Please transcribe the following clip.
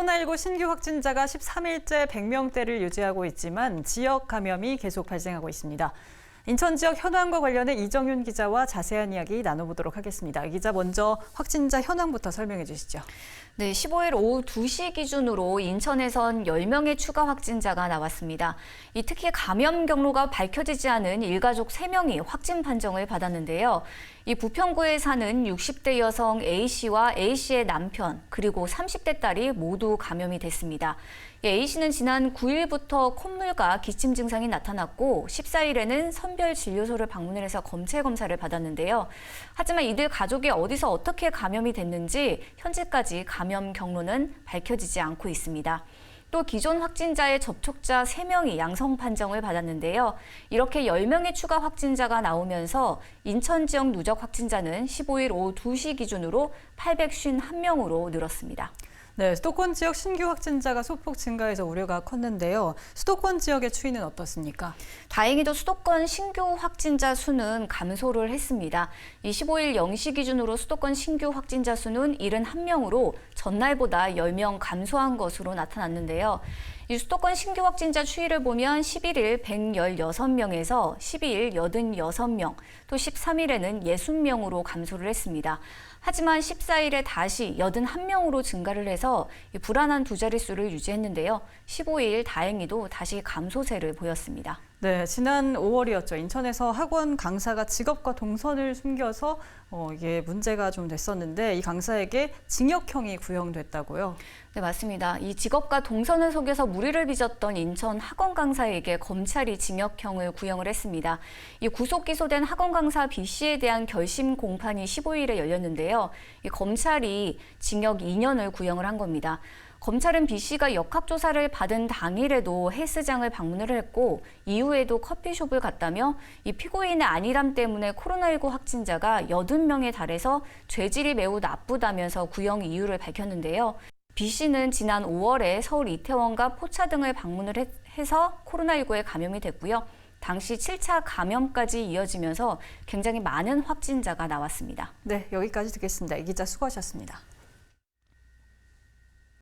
코로나19 신규 확진자가 13일째 100명대를 유지하고 있지만 지역 감염이 계속 발생하고 있습니다. 인천 지역 현황과 관련해 이정윤 기자와 자세한 이야기 나눠보도록 하겠습니다. 이 기자 먼저 확진자 현황부터 설명해 주시죠. 네, 15일 오후 2시 기준으로 인천에선 10명의 추가 확진자가 나왔습니다. 이 특히 감염 경로가 밝혀지지 않은 일가족 3명이 확진 판정을 받았는데요. 이 부평구에 사는 60대 여성 A씨와 A씨의 남편, 그리고 30대 딸이 모두 감염이 됐습니다. 이 A씨는 지난 9일부터 콧물과 기침 증상이 나타났고 14일에는 선별 진료소를 방문을 해서 검체 검사를 받았는데요. 하지만 이들 가족이 어디서 어떻게 감염이 됐는지 현재까지 감염 경로는 밝혀지지 않고 있습니다. 또 기존 확진자의 접촉자 3명이 양성 판정을 받았는데요. 이렇게 10명의 추가 확진자가 나오면서 인천 지역 누적 확진자는 15일 오후 2시 기준으로 851명으로 늘었습니다. 네, 수도권 지역 신규 확진자가 소폭 증가해서 우려가 컸는데요. 수도권 지역의 추이는 어떻습니까? 다행히도 수도권 신규 확진자 수는 감소를 했습니다. 이 15일 0시 기준으로 수도권 신규 확진자 수는 71명으로 전날보다 10명 감소한 것으로 나타났는데요. 이 수도권 신규 확진자 추이를 보면 11일 116명에서 12일 86명, 또 13일에는 60명으로 감소를 했습니다. 하지만 14일에 다시 81명으로 증가를 해서 이 불안한 두 자릿수를 유지했는데요. 15일 다행히도 다시 감소세를 보였습니다. 네, 지난 5월이었죠. 인천에서 학원 강사가 직업과 동선을 숨겨서 어, 이게 문제가 좀 됐었는데 이 강사에게 징역형이 구형됐다고요. 네, 맞습니다. 이 직업과 동선을 속여서 무리를 빚었던 인천 학원 강사에게 검찰이 징역형을 구형을 했습니다. 이 구속 기소된 학원 강사 B 씨에 대한 결심 공판이 15일에 열렸는데요. 이 검찰이 징역 2년을 구형을 한 겁니다. 검찰은 B 씨가 역학조사를 받은 당일에도 헬스장을 방문을 했고 이후에도 커피숍을 갔다며 이 피고인의 안일함 때문에 코로나19 확진자가 80명에 달해서 죄질이 매우 나쁘다면서 구형 이유를 밝혔는데요. B 씨는 지난 5월에 서울 이태원과 포차 등을 방문을 해- 해서 코로나19에 감염이 됐고요. 당시 7차 감염까지 이어지면서 굉장히 많은 확진자가 나왔습니다. 네, 여기까지 듣겠습니다. 이 기자 수고하셨습니다.